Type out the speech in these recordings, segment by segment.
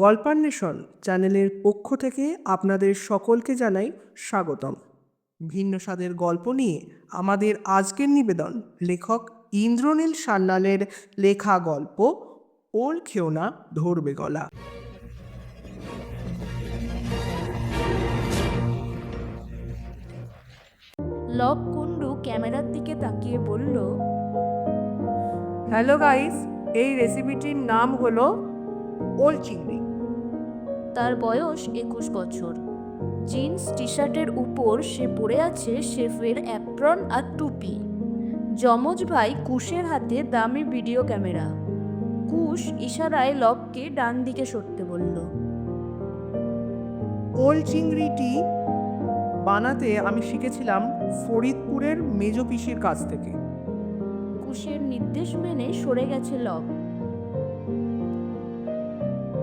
গল্পান্বেষণ চ্যানেলের পক্ষ থেকে আপনাদের সকলকে জানাই স্বাগতম। ভিন্ন স্বাদের গল্প নিয়ে আমাদের আজকের নিবেদন লেখক ইন্দ্রনীল সান্যালের লেখা গল্প ওল খেও না ধরবে গলা লব কুন্ডু ক্যামেরার দিকে তাকিয়ে বলল হ্যালো গাইস এই রেসিপিটির নাম হলো ওল চিংড়ি। তার বয়স একুশ বছর। জিন্স টি শার্টের উপর সে পরে আছে শেফের অ্যাপ্রন আর টুপি। যমজ ভাই কুশের হাতে দামি ভিডিও ক্যামেরা। কুশ ইশারায় লবকে ডান দিকে সরতে বলল ওল চিংড়িটি বানাতে আমি শিখেছিলাম ফরিদপুরের মেজ পিসির কাছ থেকে। কুশের নির্দেশ মেনে সরে গেছে লব।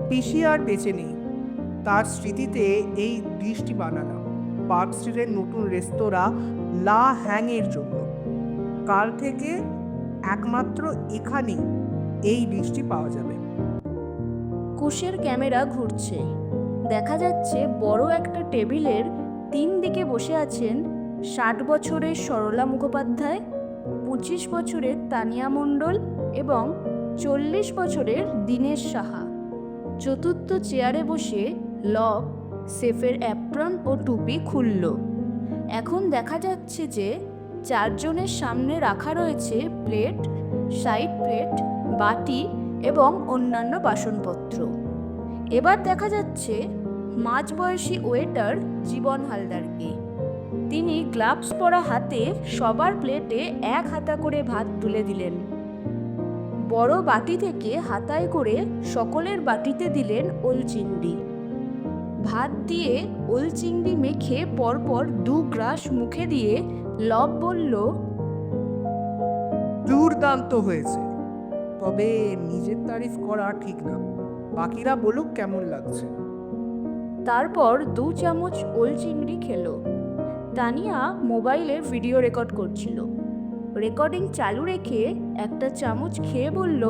পিসি আর বেঁচে নেই। তার স্মৃতিতে এই ডিশটি বানানো। পার্ক স্ট্রিটের নতুন রেস্তোরাঁ লা হ্যাংয়ের জন্য। কাল থেকে একমাত্র এখানেই এই ডিশটি পাওয়া যাবে। কুশের ক্যামেরা ঘুরছে। দেখা যাচ্ছে বড় একটা টেবিলের তিন দিকে বসে আছেন ষাট বছরের সরলা মুখোপাধ্যায়, পঁচিশ বছরের তানিয়া মণ্ডল এবং চল্লিশ বছরের দীনেশ সাহা। চতুর্থ চেয়ারে বসে লব সেফের অ্যাপ্রন ও টুপি খুলল। এখন দেখা যাচ্ছে যে চারজনের সামনে রাখা রয়েছে প্লেট, সাইড প্লেট, বাটি এবং অন্যান্য বাসনপত্র। এবার দেখা যাচ্ছে মাঝবয়সী ওয়েটার জীবন হালদারকে। তিনি গ্লাভস পরা হাতে সবার প্লেটে এক হাতা করে ভাত তুলে দিলেন। বড় বাটি থেকে হাতায় করে সকলের বাটিতে দিলেন ওল চিংড়ি ভাত দিয়ে ওল চিংড়ি মেখে পরপর দু গ্রাস মুখে দিয়ে লব বলল দুর্দান্ত হয়েছে। তবে নিজের তারিফ করা ঠিক না। বাকিরা বলুক কেমন লাগছে। তারপর দু চামচ ওল চিংড়ি খেলো। তানিয়া মোবাইলে ভিডিও রেকর্ড করছিল। রেকর্ডিং চালু রেখে একটা চামচ খেয়ে বলল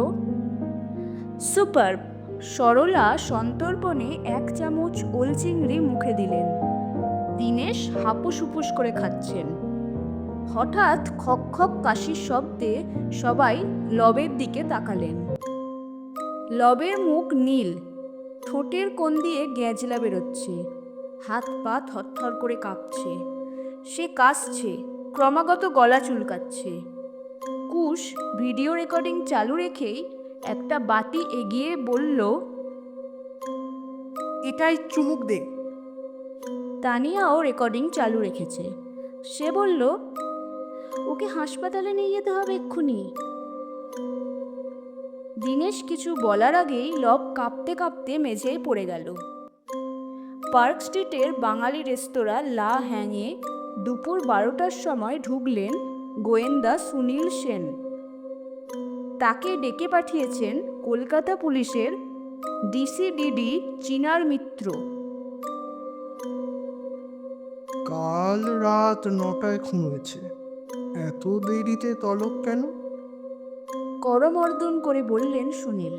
সুপার সরলা সন্তর্পণে এক চামচ ওল চিংড়ি মুখে দিলেন। দিনেশ হাপুস হুপুস করে খাচ্ছেন। হঠাৎ খক খক কাশির শব্দে সবাই লবের দিকে তাকালেন। লবের মুখ নীল, ঠোঁটের কোণ দিয়ে গ্যাজলা বেরোচ্ছে। হাত পা থরথর করে কাঁপছে। সে কাশছে, ক্রমাগত গলা চুলকাচ্ছে। কুশ ভিডিও রেকর্ডিং চালু রেখেই একটা বাতি এগিয়ে বলল এটাই চুমুক দে। তানিয়াও রেকর্ডিং চালু রেখেছে। সে বলল ওকে হাসপাতালে নিয়ে যেতে হবে এক্ষুনি। দিনেশ কিছু বলার আগেই লব কাঁপতে কাঁপতে মেঝেয় পড়ে গেল। পার্ক স্ট্রিটের বাঙালি রেস্তোরাঁ লা হ্যাংয়ে দুপুর বারোটার সময় ঢুকলেন গোয়েন্দা সুনীল সেন। তাকে ডেকে পাঠিয়েছেন কলকাতা পুলিশের ডিসিডিডি চিনার মিত্র। কাল রাত নটায় খুন হয়েছে। এত দেরিতে তলব কেন? করমর্দন করে বললেন সুনীল।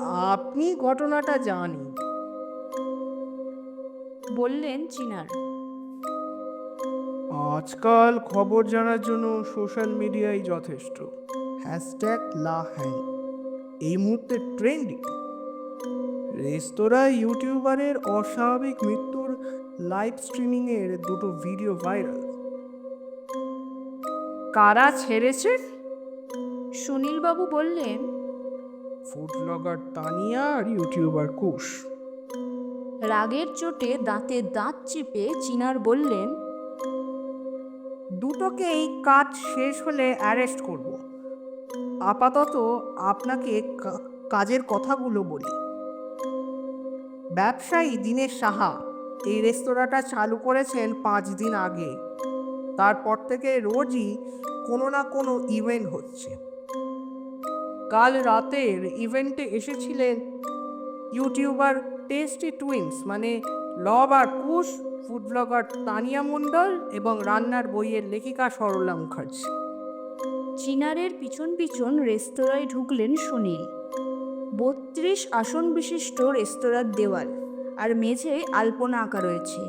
আপনি ঘটনাটা জানি বললেন চিনার। আজকাল খবর জানার জন্য সোশ্যাল মিডিয়াই যথেষ্ট। হ্যাশট্যাগ লা হ্যাং। এই মুহূর্তে ট্রেন্ডিং। রেস্তোরাঁ ইউটিউবারের অস্বাভাবিক মৃত্যুর লাইভ স্ট্রিমিংয়ের দুটো ভিডিও ভাইরাল। কারা ছেড়েছে? সুনীলবাবু বললেন ফুড ব্লগার তানিয়া আর ইউটিউবার কুশ। রাগের চোটে দাঁতে দাঁত চেপে চিনার বললেন দুটোকেই কাজ শেষ হলে অ্যারেস্ট করব। আপাতত আপনাকে কাজের কথাগুলো বলি। ব্যবসায়ী দিনেশ সাহা এই রেস্তোরাঁটা চালু করেছেন পাঁচ দিন আগে। তারপর থেকে রোজই কোনো না কোনো ইভেন্ট হচ্ছে। কাল রাতের ইভেন্টে এসেছিলেন ইউটিউবার টেস্টি টুইন্স মানে লব আর কুশ ফুড ব্লগার তানিয়া মণ্ডল এবং রান্নার বইয়ের লেখিকা সরলা মুখার্জি। চিনারের পিছন পিছন রেস্তোরাঁয় ঢুকলেন সুনীল। বত্রিশ আসন বিশিষ্ট রেস্তোরাঁর দেওয়াল আর মেঝে আলপনা আঁকা রয়েছে।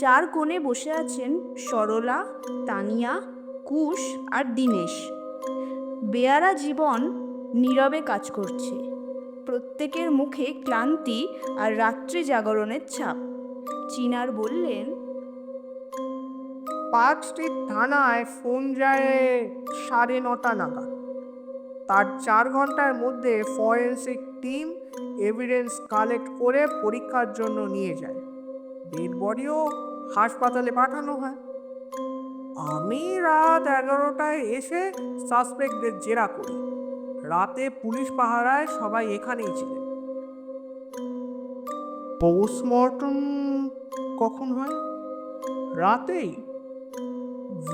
চার কোণে বসে আছেন সরলা, তানিয়া, কুশ আর দিনেশ। বেয়ারা জীবন নীরবে কাজ করছে। প্রত্যেকের মুখে ক্লান্তি আর রাত্রি জাগরণের ছাপ। চিনার বললেন পার্ক স্ট্রিট থানায় ফোন যায় সাড়ে নটা নাগাদ। তার চার ঘণ্টার মধ্যে ফরেন্সিক টিম এভিডেন্স কালেক্ট করে পরীক্ষার জন্য নিয়ে যায়। ডেড বডিও হাসপাতালে পাঠানো হয়। আমি রাত এগারোটায় এসে সাসপেক্টদের জেরা করি। রাতে পুলিশ পাহারায় সবাই এখানেই ছিলেন। পোস্টমর্টম কখন হয়? রাতেই।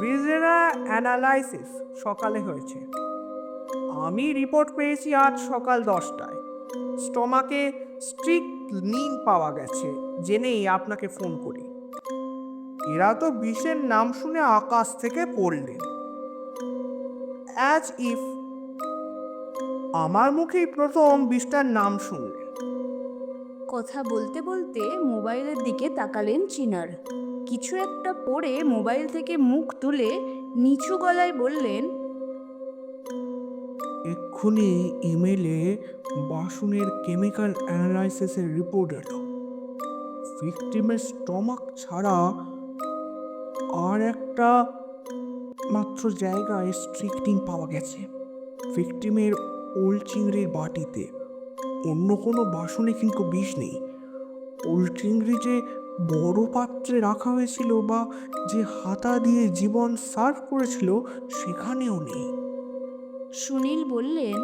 ভিজেরা অ্যানালাইসিস সকালে হয়েছে। আমি রিপোর্ট পেয়েছি আজ সকাল দশটায়। স্টমাকে স্ট্রিক্ট নিন পাওয়া গেছে, জেনেই আপনাকে ফোন করি। এরা তো বিষের নাম শুনে আকাশ থেকে পড়লেন। অ্যাজ ইফ আমার মুখেই প্রথম বিষটার নাম শুনলেন। কথা বলতে বলতে মোবাইলের দিকে তাকালেন চিনার। কিছু একটা পড়ে মোবাইল থেকে মুখ তুলে নিচু গলায় বললেন, এক্ষুনি ইমেলে বাসনের কেমিক্যাল অ্যানালাইসিসের রিপোর্ট এলো। ভিকটিমের স্টমাক ছাড়া আর একটা মাত্র জায়গায় স্ট্রিকটিং পাওয়া গেছে। ভিকটিমের ওল চিংড়ির বাটিতে। অন্য কোনো বাসনে কিন্তু বিষ নেই। চিংড়ি যে বড় পাত্রে রাখা হয়েছিল বা যে হাতা দিয়ে জীবন সার্ভ করেছিল সেখানেও নেই। সুনীল বললেন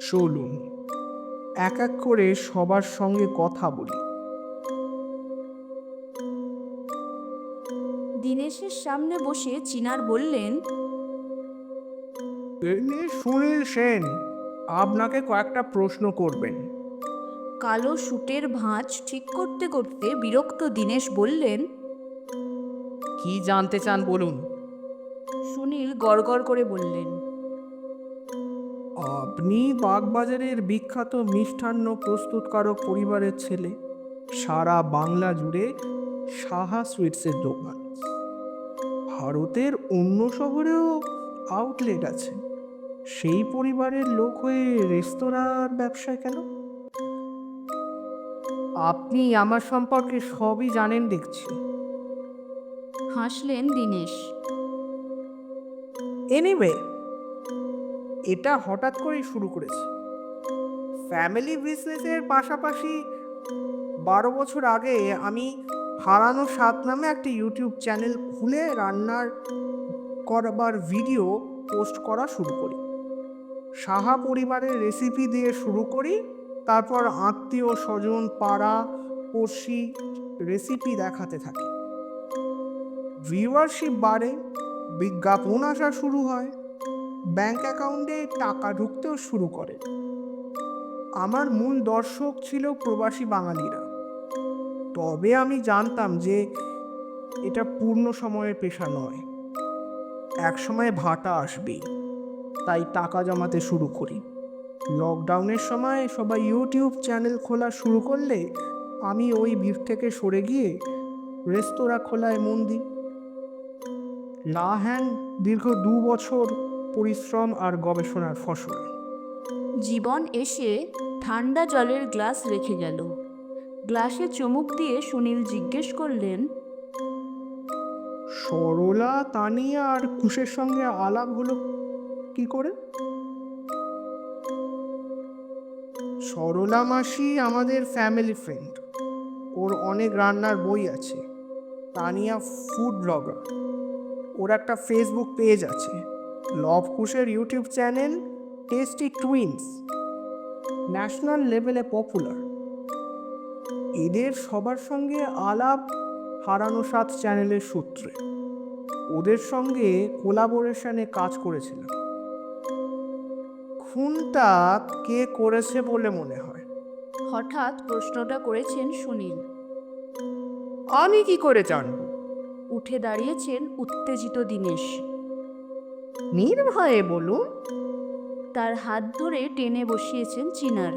চলুন এক এক করে সবার সঙ্গে কথা বলি। দিনেশের সামনে বসে চিনার বললেন সুনীল সেন। আপনাকে কয়েকটা প্রশ্ন করবেন। কালো সুটের ভাঁজ ঠিক করতে করতে বিরক্ত দীনেশ বললেন কি জানতে চান বলুন। সুনীল গড়গড় করে বললেন আপনি বাগবাজারের বিখ্যাত মিষ্টান্ন প্রস্তুতকারক পরিবারের ছেলে। সারা বাংলা জুড়ে সাহা সুইটসের দোকান। ভারতের অন্য শহরেও আউটলেট আছে। সেই পরিবারের লোক হয়ে রেস্তোরাঁর ব্যবসায় কেন? আপনি আমার সম্পর্কে সবই জানেন দেখছি। হাসলেন দিনেশ। এনিওয়ে এটা হঠাৎ করেই শুরু করেছে। ফ্যামিলি বিজনেসের পাশাপাশি বারো বছর আগে আমি হারানো সাত নামে একটা ইউটিউব চ্যানেল খুলে রান্নার করবার ভিডিও পোস্ট করা শুরু করি। সাহা পরিবারের রেসিপি দিয়ে শুরু করি। তারপর আত্মীয় স্বজন, পাড়া, পড়শি রেসিপি দেখাতে থাকি। ভিউয়ারশিপ বাড়ে, বিজ্ঞাপন আসা শুরু হয় ব্যাংক অ্যাকাউন্টে টাকা ঢুকতেও শুরু করে। আমার মূল দর্শক ছিল প্রবাসী বাঙালিরা। তবে আমি জানতাম যে এটা পূর্ণ সময়ের পেশা নয়। এক সময় ভাটা আসবেই। তাই টাকা জমাতে শুরু করি। লকডাউনের সময় সবাই ইউটিউব চ্যানেল খোলা শুরু করলে আমি ওই ভিড় থেকে সরে গিয়ে রেস্তোরাঁ খোলায় মন দিই। লা হ্যান দীর্ঘ দু বছর পরিশ্রম আর গবেষণার ফসল। জীবন এসে ঠান্ডা জলের গ্লাস রেখে গেল। গ্লাসে চুমুক দিয়ে সুনীল জিজ্ঞেস করলেন সরলা তানিয়া আর কুশের সঙ্গে আলাপ হলো। কি করে? সরলা মাসি আমাদের ফ্যামিলি ফ্রেন্ড ওর অনেক রান্নার বই আছে। তানিয়া ফুড ব্লগার ওর একটা ফেসবুক পেজ আছে। Lav কুশের YouTube channel tasty twins national লেভেলে পপুলার এদের সবার সঙ্গে আলাপ হারানো সাত চ্যানেলের সূত্রে। ওদের সঙ্গে কোলাবোরেশনে কাজ করেছিলাম। খুনটা কে করেছে বলে মনে হয়? হঠাৎ প্রশ্নটা করেছেন সুনীল। আমি কি করে জানব? উঠে দাঁড়িয়েছেন উত্তেজিত দিনেশ। নির্ভয়ে বলুন। তার হাত ধরে টেনে বসিয়েছেন চিনার।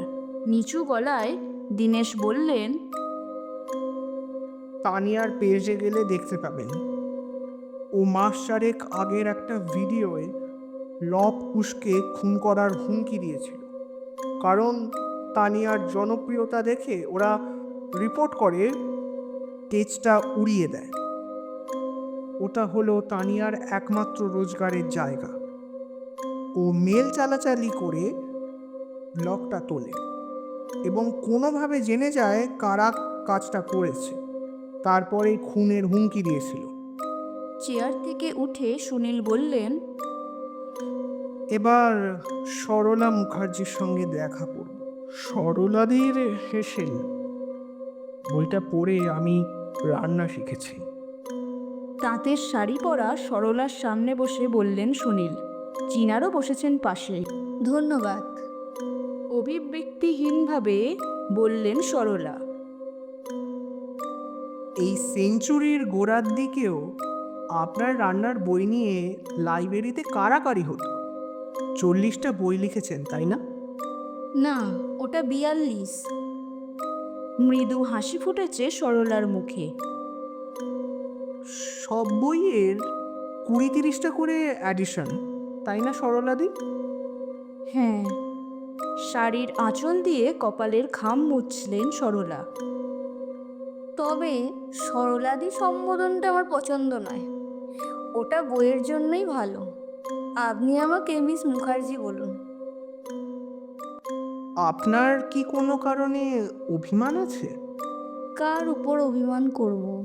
নিচু গলায় দীনেশ বললেন তানিয়ার পেজে গেলে দেখতে পাবেন। ও মাস চারেক আগের একটা ভিডিওয়ে লব কুশকে খুন করার হুমকি দিয়েছিল। কারণ তানিয়ার জনপ্রিয়তা দেখে ওরা রিপোর্ট করে পেজটা উড়িয়ে দেয়। ওটা হলো তানিয়ার একমাত্র রোজগারের জায়গা। ও মেল চালাচালি করে লকটা তোলে এবং কোনোভাবে জেনে যায় কারা কাজটা করেছে। তারপরে খুনের হুমকি দিয়েছিল। চেয়ার থেকে উঠে সুনীল বললেন এবার সরলা মুখার্জির সঙ্গে দেখা করব। সরলাদের হেসেল বইটা পড়ে আমি রান্না শিখেছি। তাঁতের শাড়ি পরা সরলার সামনে বসে বললেন সুনীল চিনারও বসেছেন পাশে। ধন্যবাদ। অভিব্যক্তিহীনভাবে বললেন সরলা। এই সেঞ্চুরির গোড়ার দিকেও আপনার রান্নার বই নিয়ে লাইব্রেরিতে কারাকারি হতো চল্লিশটা বই লিখেছেন তাই না? না ওটা বিয়াল্লিশ। মৃদু হাসি ফুটেছে সরলার মুখে। সব বইয়ের কুড়ি তিরিশটা করে অ্যাডিশন তাই না সরলাদি? হ্যাঁ। শাড়ির আঁচল দিয়ে কপালের খাম মুছলেন সরলা। তবে সরলাদি সম্বোধনটা আমার পছন্দ নয়। ওটা বইয়ের জন্যই ভালো। আপনি আমাকে মিস মুখার্জি বলুন। আপনার কি কোনো কারণে অভিমান আছে? কার উপর অভিমান করব?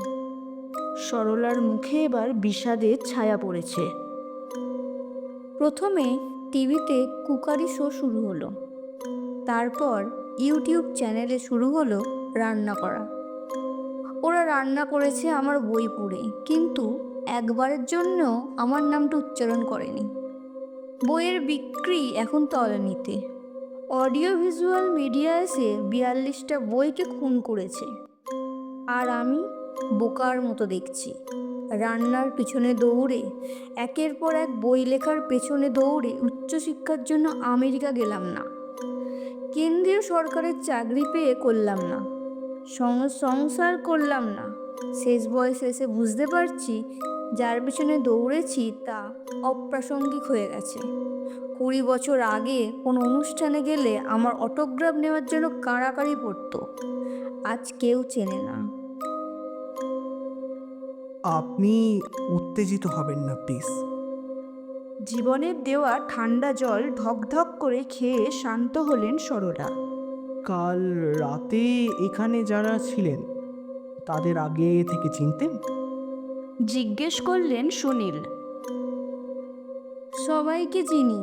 সরলার মুখে এবার বিষাদের ছায়া পড়েছে। প্রথমে টিভিতে কুকারি শো শুরু হলো। তারপর ইউটিউব চ্যানেলে শুরু হলো রান্না করা। ওরা রান্না করেছে আমার বই পড়ে কিন্তু একবারের জন্য আমার নামটা উচ্চারণ করেনি। বইয়ের বিক্রি এখন তলানিতে। অডিও ভিজুয়াল মিডিয়া এসে বিয়াল্লিশটা বইকে খুন করেছে। আর আমি বোকার মতো দেখছি। রান্নার পিছনে দৌড়ে, একের পর এক বই লেখার পেছনে দৌড়ে উচ্চশিক্ষার জন্য আমেরিকা গেলাম না। কেন্দ্রীয় সরকারের চাকরি পেয়ে করলাম না। সংসার করলাম না। শেষ বয়সে এসে বুঝতে পারছি যার পিছনে দৌড়েছি তা অপ্রাসঙ্গিক হয়ে গেছে। কুড়ি বছর আগে কোনো অনুষ্ঠানে গেলে আমার অটোগ্রাফ নেওয়ার জন্য কাড়াকাড়ি পড়তো। আজ কেউ চেনে না। আপনি উত্তেজিত হবেন না প্লিজ। জীবনের দেওয়া ঠান্ডা জল ঢকঢক করে খেয়ে শান্ত হলেন সরলা। কাল রাতে এখানে যারা ছিলেন তাদের আগে থেকে চিনতেন? জিজ্ঞেস করলেন সুনীল। সবাইকে চিনি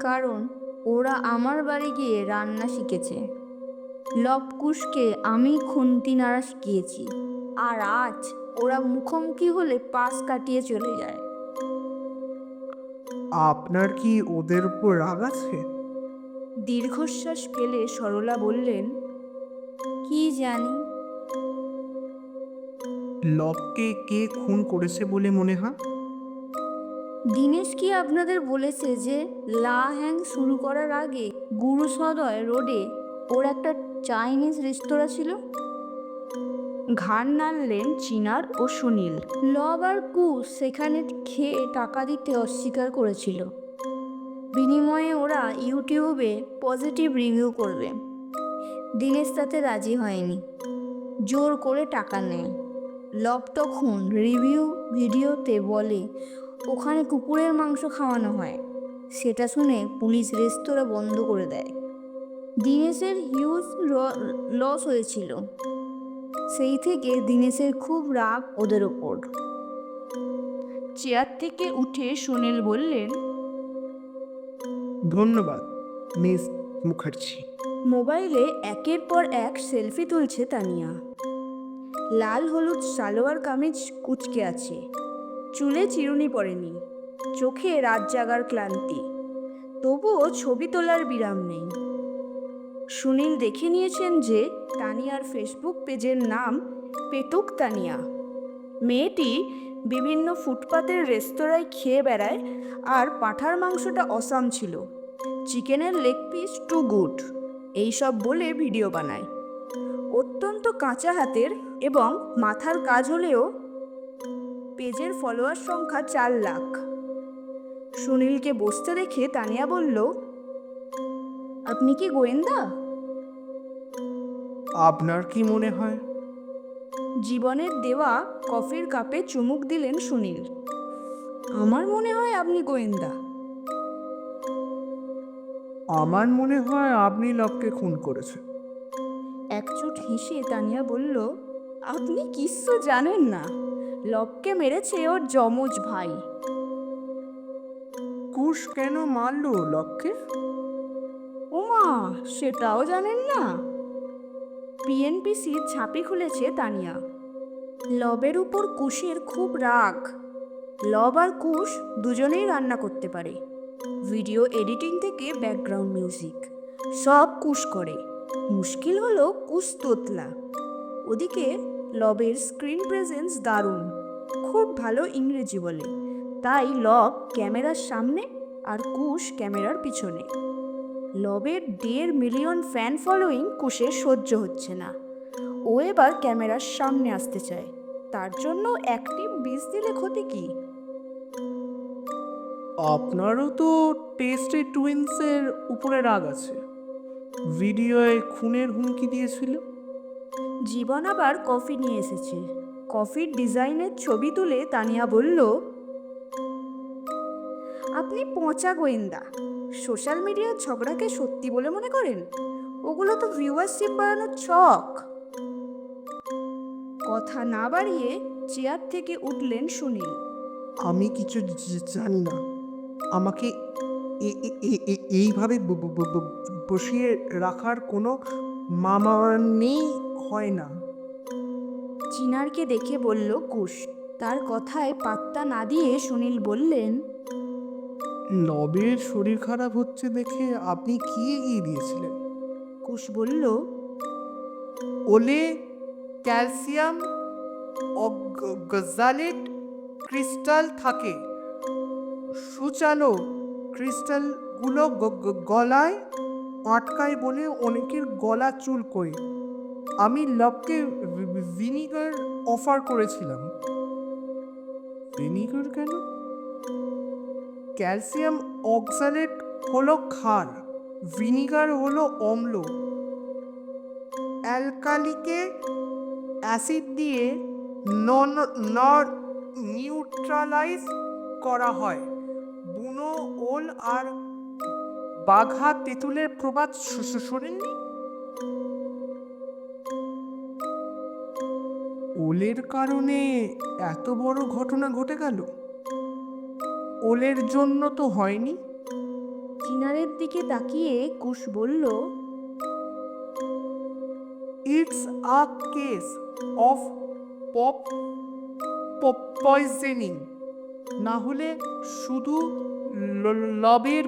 কারণ ওরা আমার বাড়ি গিয়ে রান্না শিখেছে। লবকুশকে আমি খুন্তি নাড়া শিখিয়েছি। আর আজ ওরা মুখোমুখি হলে পাশ কাটিয়ে চলে যায়। আপনার কি ওদের উপর রাগ আছে? দীর্ঘশ্বাস ফেলে সরলা বললেন কি জানি? লবকে কে খুন করেছে বলে মনে হয়? দিনেশ কি আপনাদের বলেছে যে লা হ্যাং শুরু করার আগে গুরু সদয় রোডে ওর একটা চাইনিজ রেস্তোরাঁ ছিল? ঘাড় নাড়লেন চিনার ও সুনীল। লব আর কু সেখানে খেয়ে টাকা দিতে অস্বীকার করেছিল। বিনিময়ে ওরা ইউটিউবে পজিটিভ রিভিউ করবে। দিনেশ তাতে রাজি হয়নি। জোর করে টাকা নেয়। লব তখন রিভিউ ভিডিওতে বলে ওখানে কুকুরের মাংস খাওয়ানো হয়। সেটা শুনে পুলিশ রেস্তোরাঁ বন্ধ করে দেয়। দিনেশের হিউজ লস হয়েছিল। সেই থেকে দিনেশের খুব রাগ ওদের ওপর। চেয়ার থেকে উঠে সুনীল বললেন ধন্যবাদ মিস মুখার্জি। মোবাইলে একের পর এক সেলফি তুলছে তানিয়া। লাল হলুদ সালোয়ার কামিজ কুচকে আছে। চুলে চিরুনি পড়েনি। চোখে রাত জাগার ক্লান্তি। তবুও ছবি তোলার বিরাম নেই। সুনীল দেখে নিয়েছেন যে, তানিয়ার ফেসবুক পেজের নাম পেতুক তানিয়া। মেয়েটি বিভিন্ন ফুটপাতের রেস্তোরাঁয় খেয়ে বেড়ায় আর পাঁঠার মাংসটা অসাম ছিল। চিকেনের লেগ পিস টু গুড এইসব বলে ভিডিও বানায়। অত্যন্ত কাঁচা হাতের এবং মাথার কাজ হলেও পেজের ফলোয়ার সংখ্যা চার লাখ। সুনীলকে বসতে দেখে তানিয়া বলল আপনি কি গোয়েন্দা? আপনার কি মনে হয়? জীবনের দেওয়া কফির কাপে চুমুক দিলেন সুনীল। আমার মনে হয় আপনি গোয়েন্দা। আমার মনে হয় আপনি লককে খুন করেছেন। একচোট হেসে তানিয়া বলল আপনি কিচ্ছু জানেন না। লবকে মেরেছে ওর যমজ ভাই। কুশ কেন মারলো লককে ওমা সেটাও জানেন না। পিএনপিসি ছাপি খুলেছে তানিয়া। লবের উপর কুশের খুব রাগ। লব আর কুশ দুজনেই রান্না করতে পারে। ভিডিও এডিটিং থেকে ব্যাকগ্রাউন্ড মিউজিক। সব কুশ করে। মুশকিল হলো কুশ তোতলা। ওদিকে লবের স্ক্রিন প্রেজেন্স দারুণ। খুব ভালো ইংরেজি বলে। তাই লব ক্যামেরার সামনে আর কুশ ক্যামেরার পিছনে। লবের দেড় মিলিয়ন ফ্যান ফলোয়িং কুশের সহ্য হচ্ছে না। ও এবার ক্যামেরার সামনে আসতে চায়। তার জন্য একটি বিষ দিলে ক্ষতি কি? আপনারও তো টেস্টে টুইন্সের উপরে রাগ আছে। ভিডিওয়ে খুনের হুমকি দিয়েছিল। জীবন আবার কফি নিয়ে এসেছে। কফির ডিজাইনের ছবি তুলে তানিয়া বলল, আপনি পচা গোয়েন্দা। সোশ্যাল মিডিয়ার ঝগড়াকে সত্যি বলে মনে করেন? ওগুলো তো ভিউয়ারশিপ বাড়ানোর ছক। কথা না বাড়িয়ে চেয়ার থেকে উঠলেন সুনীল। আমি কিছু জানি না। আমাকে এইভাবে বসিয়ে রাখার কোনো মামানি হয় না। চিনারকে দেখে বলল কুশ তার কথায় পাত্তা না দিয়ে সুনীল বললেন লবের শরীর খারাপ হচ্ছে দেখে আপনি কি এগিয়ে দিয়েছিলেন? কুশ বলল ওলে ক্যালসিয়াম গজালেট ক্রিস্টাল থাকে। সুচালো ক্রিস্টালগুলো গলায় আটকায় বলে অনেকের গলা চুলকোয়। আমি লবকে ভিনিগার অফার করেছিলাম। ভিনিগার কেন? ক্যালসিয়াম অক্সালেট হলো ক্ষার ভিনিগার হলো অম্ল। অ্যালকালিকে অ্যাসিড দিয়ে নন নট নিউট্রালাইজ করা হয়। বুনো ওল আর বাঘা তেঁতুলের প্রবাদ শোনেননি? ওলের কারণে এত বড় ঘটনা ঘটে গেল? ওলের জন্য তো হয়নি। চিনারের দিকে তাকিয়ে কুশ বলল it's a case of pop pop poisoning না হলে শুধু লবের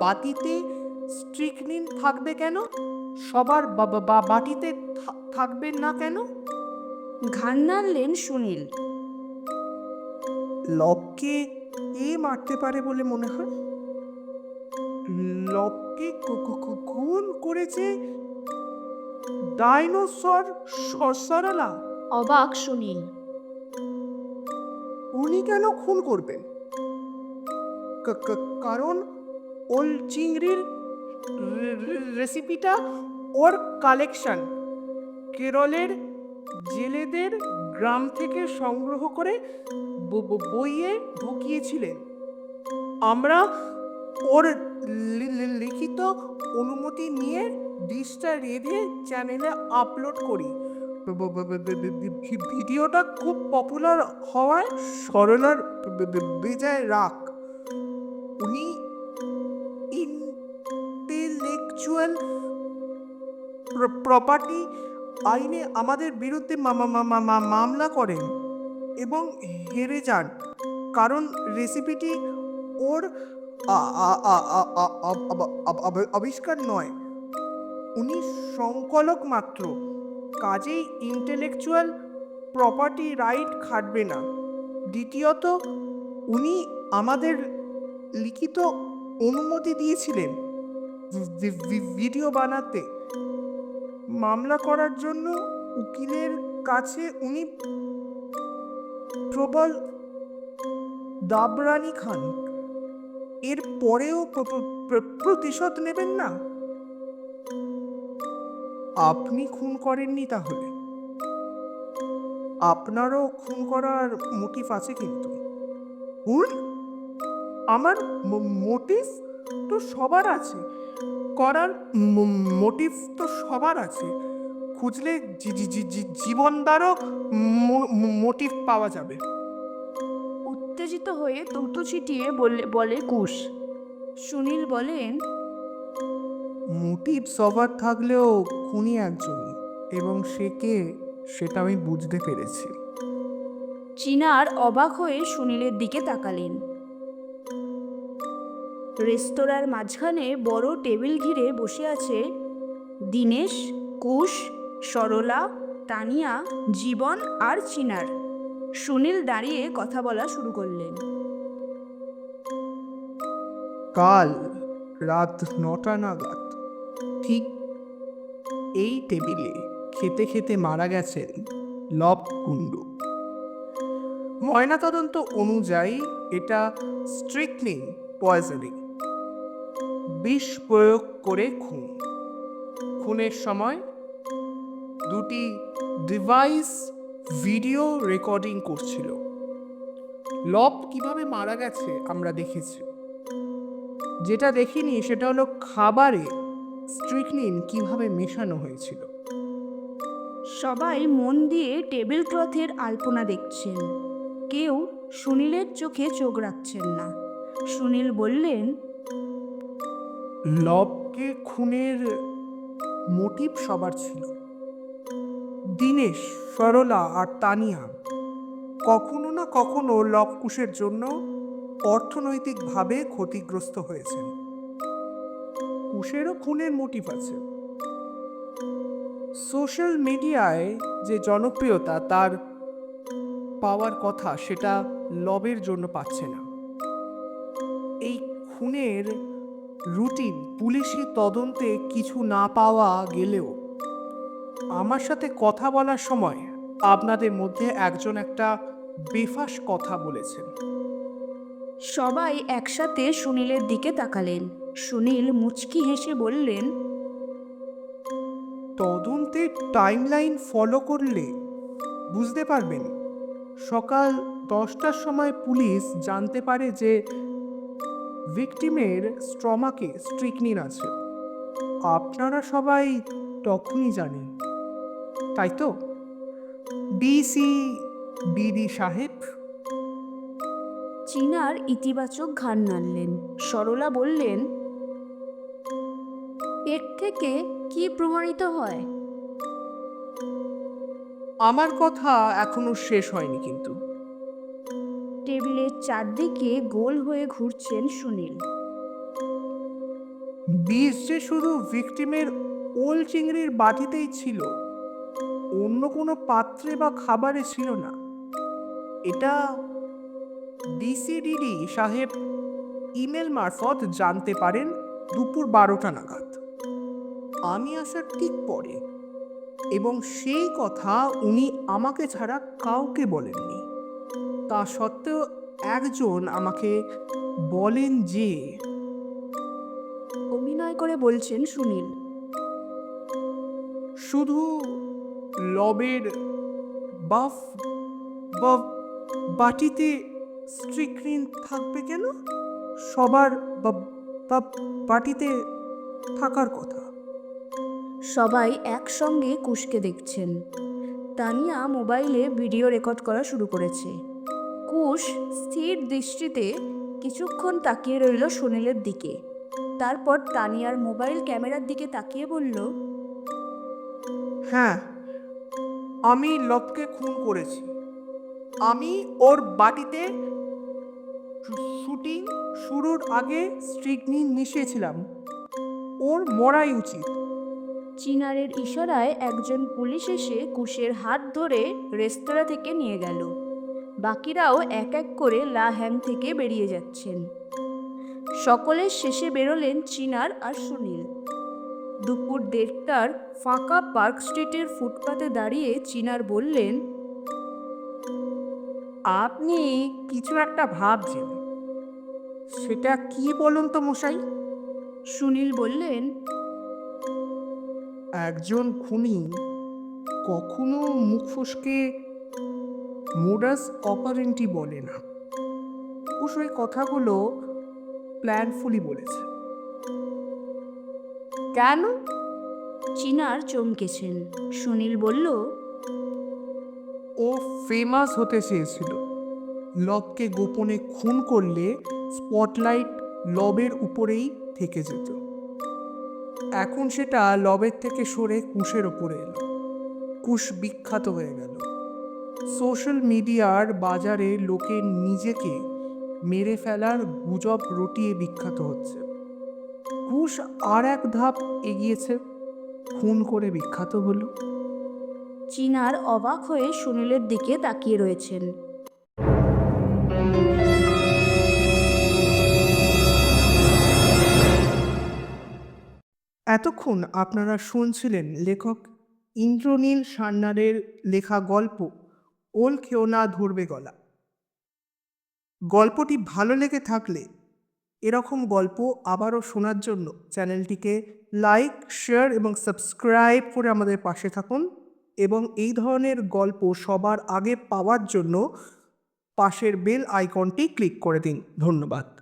বাতিতে স্ট্রিকনিন থাকবে কেন? সবার বাটিতে থাকবে না কেন? ঘান নাড়লেন সুনীল। লবকে এ মারতে পারে বলে মনে হয়? লবকে খুন করেছে ডাইনোসর সরসারালা। অবাক সুনীল। উনি কেন খুন করবেন? কারণ ওল চিংড়ির রেসিপিটা ওর কালেকশন। কেরলের জেলেদের গ্রাম থেকে সংগ্রহ করে বইয়ে ঢুকিয়েছিলেন। আমরা ওর লিখিত অনুমতি নিয়ে ডিশটা রেঁধে চ্যানেলে আপলোড করি। ভিডিওটা খুব পপুলার হওয়ায় সরলার বেজায় রাগ। উনি ইন্টেলেকচুয়াল প্রপার্টি আইনে আমাদের বিরুদ্ধে মামলা করেন এবং হেরে যান। কারণ রেসিপিটি ওর আবিষ্কার নয়। উনি সংকলক মাত্র। কাজেই ইন্টেলেকচুয়াল প্রপার্টি রাইট খাটবে না। দ্বিতীয়ত, উনি আমাদের লিখিত অনুমতি দিয়েছিলেন। ভিডিও বানাতে। মামলা করার জন্য উকিলের কাছে উনি প্রবল দাবরানি খান। এর পরেও প্র- প্র- প্রতিশোধ নেবেন না? আপনি খুন করেননি তাহলে। আপনারও খুন করার মোটিভ আছে কিন্তু। খুন আমার মোটিভ তো সবার আছে। করার মোটিভ তো সবার আছে। খুঁজলে জি- জি- জি- জি- জীবনদারও মোটিভ পাওয়া যাবে। উত্তেজিত হয়ে তৌতু ছিটিয়ে বলে বলে কুশ। সুনীল বলেন মোটিভ সবার থাকলেও খুনি একজনই এবং সে কে সেটা আমি বুঝতে পেরেছি। চিনার অবাক হয়ে সুনীলের দিকে তাকালেন। রেস্তোরাঁর মাঝখানে বড় টেবিল ঘিরে বসে আছে দীনেশ, কুশ, সরলা, তানিয়া, জীবন আর চিনার। সুনীল দাঁড়িয়ে কথা বলা শুরু করলেন। কাল রাত নটা নাগাদ, ঠিক এই টেবিলে খেতে খেতে মারা গেছেন লব কুণ্ডু। ময়নাতদন্ত অনুযায়ী এটা স্ট্রিকলি পয়জনিং। বিষ প্রয়োগ করে খুন। খুনের সময় দুটি ডিভাইস ভিডিও রেকর্ডিং করছিল। লব কীভাবে মারা গেছে আমরা দেখেছি। যেটা দেখিনি সেটা হলো খাবারে স্ট্রিকনিন কীভাবে মেশানো হয়েছিল। সবাই মন দিয়ে টেবিল ক্লথের আলপনা দেখছেন। কেউ সুনীলের চোখে চোখ রাখছেন না। সুনীল বললেন লবকে খুনের মোটিভ সবার ছিল। দীনেশ, সরলা আর তানিয়া কখনো না কখনো লবকুশের জন্য অর্থনৈতিকভাবে ক্ষতিগ্রস্ত হয়েছেন। কুশেরও খুনের মোটিভ আছে। সোশ্যাল মিডিয়ায় যে জনপ্রিয়তা, তার পাওয়ার কথা সেটা লবের জন্য পাচ্ছে না। এই খুনের রুটিন পুলিশি তদন্তে কিছু না পাওয়া গেলেও। আমার সাথে কথা বলার সময় আপনাদের মধ্যে একজন একটা বেফাস কথা বলেছেন। সবাই একসাথে সুনীলের দিকে তাকালেন। সুনীল মুচকি হেসে বললেন তদন্তে টাইমলাইন ফলো করলে বুঝতে পারবেন সকাল দশটার সময় পুলিশ জানতে পারে যে ভিকটিমের স্ট্রমাকে স্ট্রিকনিন আছে। আপনারা সবাই তখনই জানেন তাই তো? ডিসি বিডি সাহেব। চিনার ইতিবাচক ঘান নাড়লেন। সরলা বললেন এর থেকে কি প্রমাণিত হয়? আমার কথা এখনও শেষ হয়নি কিন্তু। টেবিলের চারদিকে গোল হয়ে ঘুরছেন সুনীল। বিষ যে শুধু ভিকটিমের ওল চিংড়ির বাটিতেই ছিল, অন্য কোনো পাত্রে বা খাবারে ছিল না। এটা ডিসিডিডি সাহেব ইমেল মারফত জানতে পারেন দুপুর বারোটা নাগাদ। আমি আসার ঠিক পরে, এবং সেই কথা উনি আমাকে ছাড়া কাউকে বলেননি। তা সত্ত্বেও একজন আমাকে বলেন যে অভিনয় করে বলছেন সুনীল। শুধু লবের বাফ বা বাটিতে স্ট্রিক্রিন থাকবে কেন? সবার বা- বা- বাটিতে থাকার কথা। সবাই একসঙ্গে কুশকে দেখছেন। তানিয়া মোবাইলে ভিডিও রেকর্ড করা শুরু করেছে। কুশ স্থির দৃষ্টিতে কিছুক্ষণ তাকিয়ে রইল সুনীলের দিকে। তারপর তানিয়ার মোবাইল ক্যামেরার দিকে তাকিয়ে বলল হ্যাঁ আমি লবকে খুন করেছি। আমি ওর বাটিতে শুটিং শুরুর আগে স্ট্রিকনিন মিশিয়েছিলাম। ওর মরাই উচিত। চিনারের ইশারায় একজন পুলিশ এসে কুশের হাত ধরে রেস্তোরাঁ থেকে নিয়ে গেল। বাকিরাও এক এক করে লা হ্যাং থেকে বেরিয়ে যাচ্ছেন। সকলের শেষে বেরোলেন চিনার আর সুনীল। দুপুর দেড়টার ফাঁকা পার্ক স্ট্রিটের ফুটপাতে দাঁড়িয়ে চিনার বললেন আপনি কিছু একটা ভাবছেন। সেটা কি বলুন তো মশাই? সুনীল বললেন একজন খুনি কখনো মুখ ফসকে মোডাস অপারেন্টি বলে না। অবশ্য এই কথাগুলো প্ল্যানফুলি বলেছে। কেন? চিনার চমকেছেন। সুনীল বলল ও ফেমাস হতে চেয়েছিল। লবকে গোপনে খুন করলে স্পটলাইট লবের উপরেই থেকে যেত। এখন সেটা লবের থেকে সরে কুশের ওপরে এলো। কুশ বিখ্যাত হয়ে গেল। সোশ্যাল মিডিয়ার বাজারে লোকে নিজেকে মেরে ফেলার গুজব রটিয়ে বিখ্যাত হচ্ছে। কুশ আর এক ধাপ এগিয়েছে খুন করে বিখ্যাত হলো। চিনার অবাক হয়ে সুনীলের দিকে তাকিয়ে রয়েছেন। এতক্ষণ আপনারা শুনছিলেন লেখক ইন্দ্রনীল সান্নারের লেখা গল্প ওল খেও না, ধরবে গলা। গল্পটি ভালো লেগে থাকলে এরকম গল্প আবারও শোনার জন্য চ্যানেলটিকে লাইক, শেয়ার এবং সাবস্ক্রাইব করে আমাদের পাশে থাকুন এবং এই ধরনের গল্প সবার আগে পাওয়ার জন্য পাশের বেল আইকনটি ক্লিক করে দিন। ধন্যবাদ।